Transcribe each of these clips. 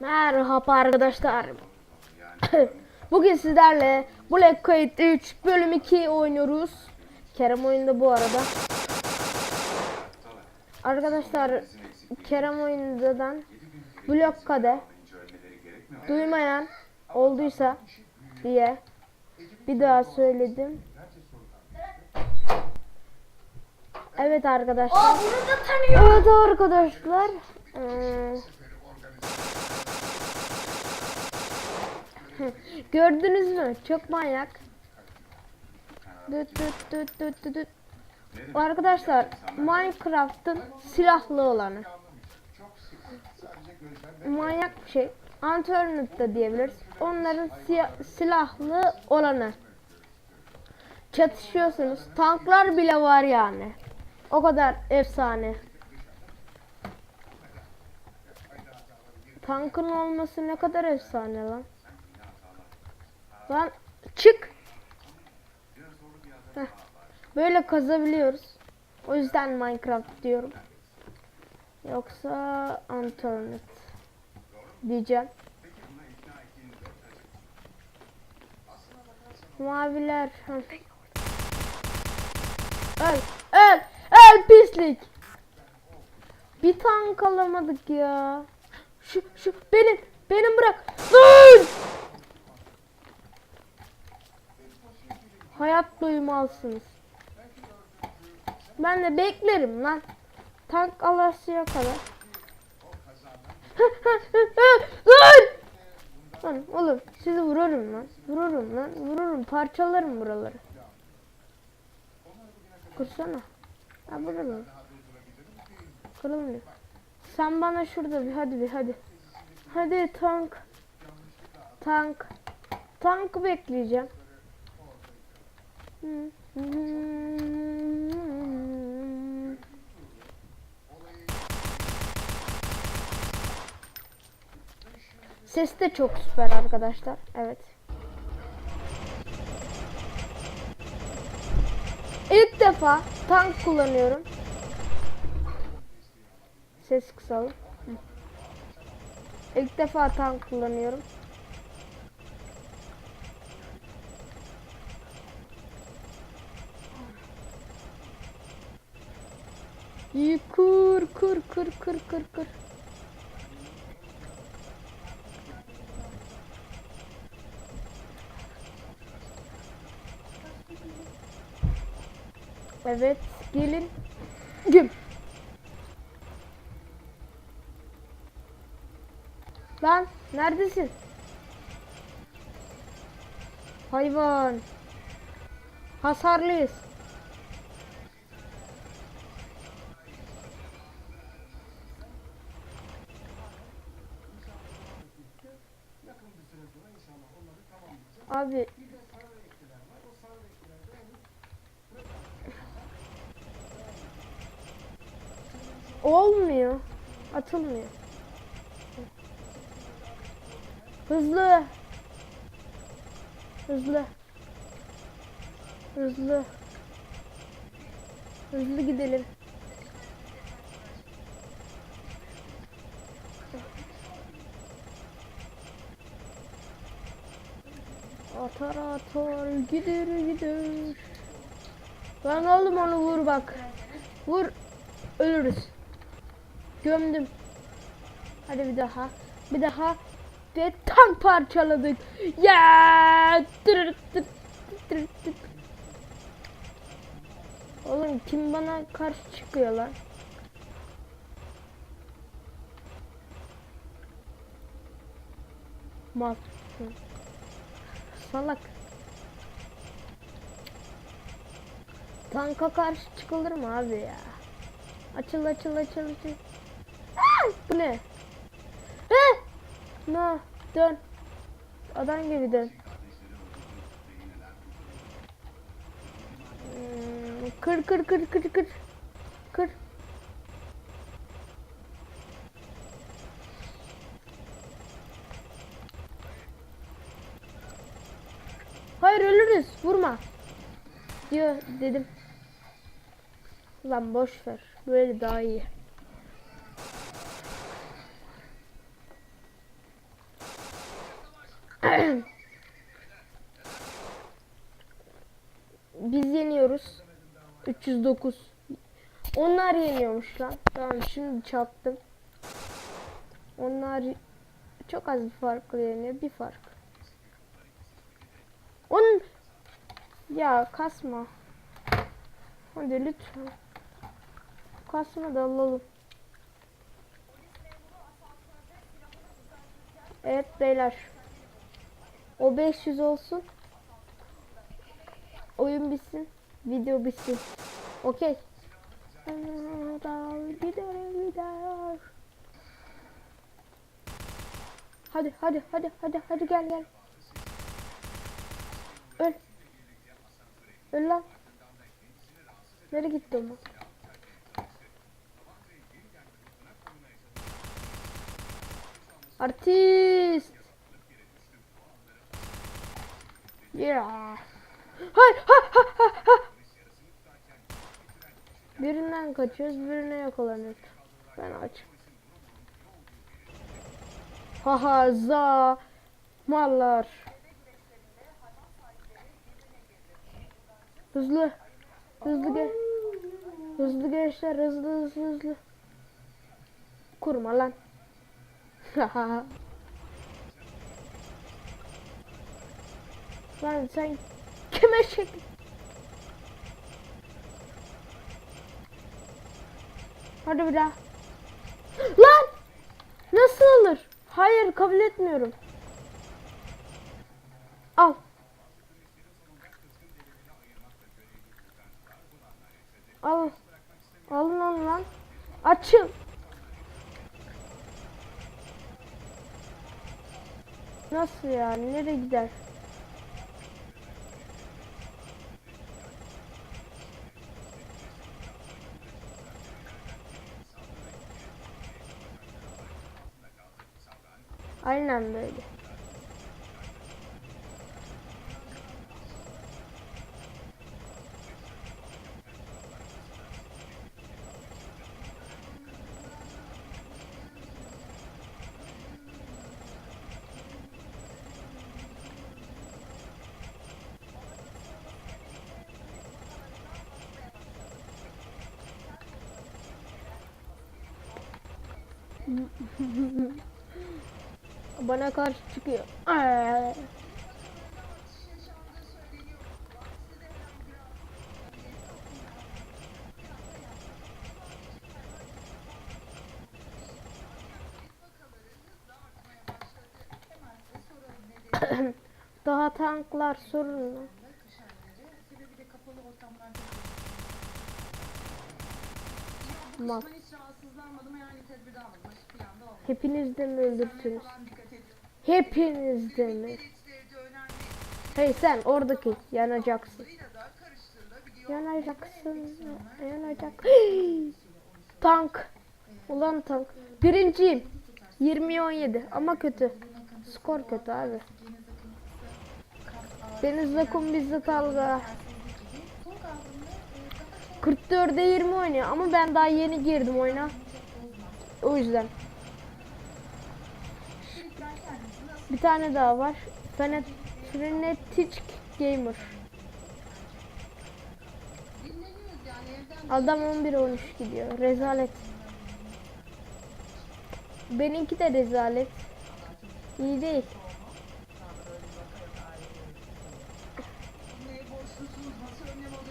Merhaba arkadaşlar. Bugün sizlerle Black Kayıt 3 bölüm 2 oynuyoruz. Kerem oyunda bu arada. Arkadaşlar Kerem oyundadan Blok Kade duymayan olduysa diye bir daha söyledim. Evet arkadaşlar. Evet arkadaşlar. Ee, Gördünüz mü? Çok manyak. Düt düt düt düt düt. Arkadaşlar Minecraft'ın silahlı olanı. Manyak bir şey. Unturned da diyebiliriz. Onların silahlı olanı. Çatışıyorsunuz. Tanklar bile var yani. O kadar efsane. Tankın olması ne kadar efsane lan. Lan çık. Heh. Böyle kazabiliyoruz. O yüzden Minecraft diyorum. Yoksa Unturned diyeceğim. Maviler. Öl, öl, öl pislik. Bir tank alamadık ya. Şu, şu, benim, benim bırak. Dur! Hayat duymalısınız. Ben de beklerim lan. Tank alasıya kadar. Lan! Lan oğlum sizi vururum lan. Vururum lan. Vururum. Parçalarım buraları. Kursana. Ha burada mı? Kırılmıyor. Sen bana şurada bir hadi bir hadi. Hadi tank. Tank. Tank bekleyeceğim. Ses de çok süper arkadaşlar. Evet. İlk defa tank kullanıyorum. Ses kısalım. İlk defa tank kullanıyorum. İyi kur kur kur kur kur kur. Evet gelin. Güm. Lan neredesin? Hayvan. Hasarlıyız. Abi olmuyor. Atılmıyor. Hızlı. Hızlı. Hızlı. Hızlı gidelim. Atar gider gider. Lan oğlum onu vur bak. Vur. Ölürüz. Gömdüm. Hadi bir daha. Bir daha. Ve tank parçaladık. Ya! Tırırt. Oğlum kim bana karşı çıkıyor lan? Mal. Salak. Tanka karşı çıkılır mı abi ya? Açıl açıl açıl açıl. Aa, bu ne? He? No, dön. Adam gibi dön. Hmm, Kır kır kır kır kır. Kır. Hayır ölürüz vurma. Diyor dedim. Lan boş ver. Böyle daha iyi. Biz yeniyoruz. 309. Onlar yeniyormuş lan. Tamam şimdi çattım. Onlar çok az bir farkla yeniyor. Bir fark. Ya kasma. Hadi lütfen. Kasma da alalım. Evet beyler. O 500 olsun. Oyun bitsin. Video bitsin. Okey. Hadi hadi hadi hadi hadi gel gel. Öl. Öl lan. Nereye gitti o? Artist. Yeah. Hay ha ha ha ha. Birinden kaçıyoruz, birine yakalanıyoruz. Ben aç. Haha za mallar. Hızlı. Hızlı gel. Hızlı gençler hızlı hızlı hızlı. Kurma lan. Lan sen kime çek? Hadi bir daha. Lan! Nasıl olur? Hayır kabul etmiyorum. Al. Alın onu lan. Açın. Nasıl yani? Nereye gider? Aynen böyle. Bana karşı çıkıyor. Daha tanklar sorunlu. Hepiniz de mi öldürsünüz? Ben dikkat ediyorum. Hepiniz de mi? Hey sen oradaki yanacaksın. Yanacaksın. Yanacak. tank. Ulan tank. Birinciyim. 20 17 ama kötü. Skor kötü abi. Deniz Lakum bizde dalga. 44'e 20 oynuyor ama ben daha yeni girdim oyuna. O yüzden. Bir tane daha var. Fenet Frenetic Gamer. Adam 11 13 gidiyor. Rezalet. Benimki de rezalet. İyi değil.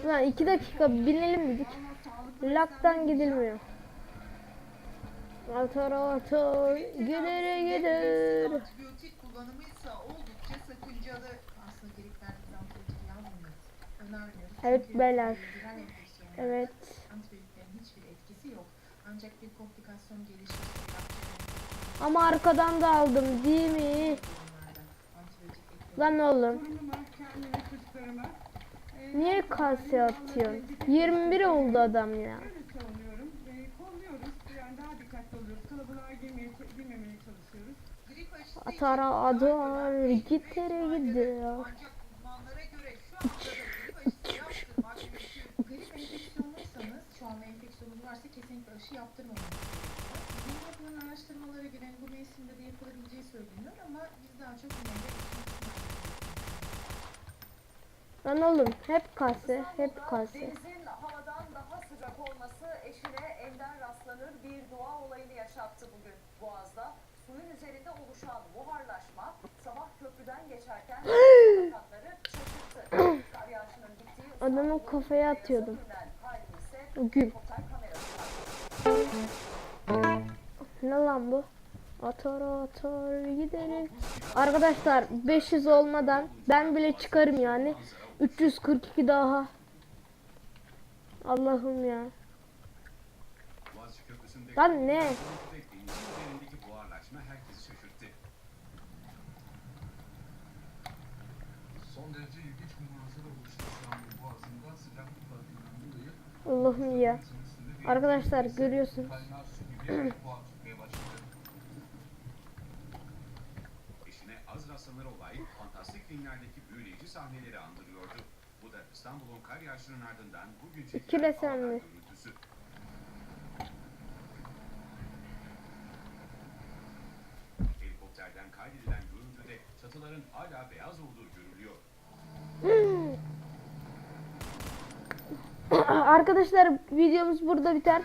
Lan 2 dakika binelim dedik. Laktan gidilmiyor. Atar atar gidere gider. Antibiyotik kullanımıysa oldukça sakıncalı. Aslında. Önermiyoruz. Evet, beyler. Evet. Ama arkadan da aldım değil mi? Lan oğlum. Niye kase atıyorsun? 21 oldu adam ya. Atara atar gitere gidiyor. gerekiyor. Yeni yapılan araştırmalara göre bu mevsimde de yapılabileceği söyleniyor ama biz daha çok yine de Lan oğlum hep kase, hep kase. Denizin havadan Evrak olması eşine ender rastlanır bir doğa olayını yaşattı bugün Boğaz'da. Suyun üzerinde oluşan buharlaşma sabah köprüden geçerken katları şaşırttı. Kar yağışının bittiği Adamın kafaya atıyordum. gül. Ne lan bu? Atar atar giderim. Arkadaşlar 500 olmadan ben bile çıkarım yani. 342 daha. Allah'ım ya. Lan ne? ve denizin üzerindeki buharlaşma rastlanır olay fantastik filmlerdeki büyüleyici sahneleri andırıyordu. Bu da İstanbul'un kar yağışının ardından bugün çekilen havalar görüntüsü. Helikopterden kaydedilen görüntüde çatıların hala beyaz olduğu görülüyor. Arkadaşlar videomuz burada biter.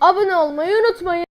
Abone olmayı unutmayın.